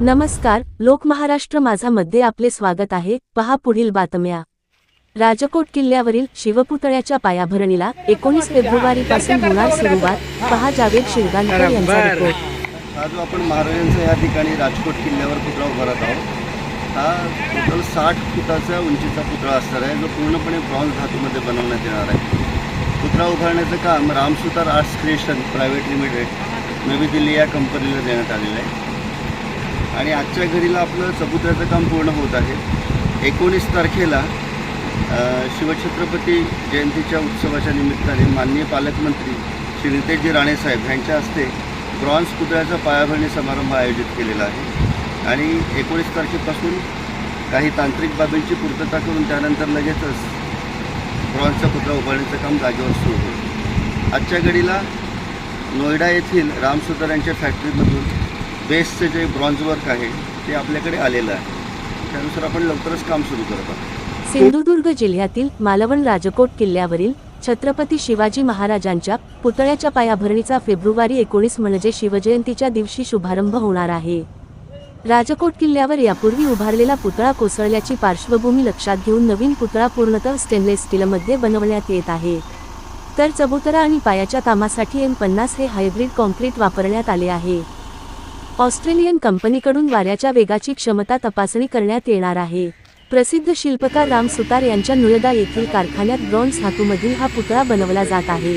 नमस्कार लोक महाराष्ट्र माझा मध्ये आपले स्वागत आहे. पहा पुढील बातम्या. राजकोट किल्ल्यावरील शिवपुतळ्याच्या पायाभरणीला एकोणीस फेब्रुवारी पासून होणार सुरुवात. पहा जावेद शिरगाणकर यांचा रिपोर्ट हा जो आपण महाराजांचा या ठिकाणी राजकोट किल्ल्यावर पुतळा उभारत आहोत. हा टोटल साठ फुटाचा उंचीचा पुतळा असणार आहे. जो पूर्णपणे ब्रॉन्झ धातूमध्ये बनवण्यात येणार आहे. पुतळा उभारण्याचं काम Ram Sutar Arts Creation Private Limited Navi Delhi या कंपनीला देण्यात आलेलं आहे. आणि आजच्या घडीला आपलं चबुतऱ्याचं काम पूर्ण होत आहे. एकोणीस तारखेला शिवछत्रपती जयंतीच्या उत्सवाच्या निमित्ताने माननीय पालकमंत्री श्री नितेशजी राणेसाहेब यांच्या हस्ते ब्रॉन्झ पुतळ्याचा पायाभरणी समारंभ आयोजित केलेला आहे. आणि एकोणीस तारखेपासून काही तांत्रिक बाबींची पूर्तता करून त्यानंतर लगेचच ब्रॉन्झचा पुतळा उभारण्याचं काम जागेवर सुरू होईल. आजच्या घडीला नोएडा येथील रामसुतार यांच्या फॅक्टरीमधून बेसचं जे ब्रॉन्झ वर्क आहे ते आपल्याकडे आलेलं आहे. त्यानुसार आपण लवकरच काम सुरू करत आहोत. सिंधुदुर्ग जिल्ह्यातील मालवण राजकोट किल्ल्यावरील छत्रपती शिवाजी महाराजांच्या पुतळ्याच्या पायाभरणीचा फेब्रुवारी एकोणीस म्हणजे शिवजयंतीच्या दिवशी शुभारंभ होणार आहे. राजकोट किल्ल्यावर यापूर्वी उभारलेला पुतळा कोसळल्याची पार्श्वभूमी लक्षात घेऊन नवीन पुतळा पूर्णतः स्टेनलेस स्टीलमध्ये बनवण्यात येत आहे. तर चबुतरा आणि पायाच्या कामासाठी एम पन्नास हे हायब्रिड कॉन्क्रीट वापरण्यात आले आहे. ऑस्ट्रेलियन कंपनीकडून वाऱ्याच्या वेगाची क्षमता तपासणी करण्यात येणार आहे. प्रसिद्ध शिल्पकार राम सुतार यांच्या नुळदा येथील कारखान्यात ब्रॉन्झ धातूमधील हा पुतळा बनवला जात आहे.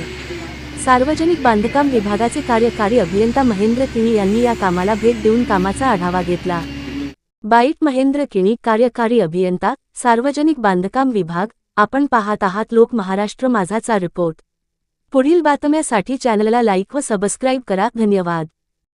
सार्वजनिक बांधकाम विभागाचे कार्यकारी अभियंता महेंद्र किणी यांनी या कामाला भेट देऊन कामाचा आढावा घेतला. बाईट महेंद्र किणी कार्यकारी अभियंता सार्वजनिक बांधकाम विभाग आपण पाहत आहात लोक महाराष्ट्र माझाचा रिपोर्ट. पुढील बातम्यासाठी चॅनलला लाईक व सबस्क्राईब करा धन्यवाद.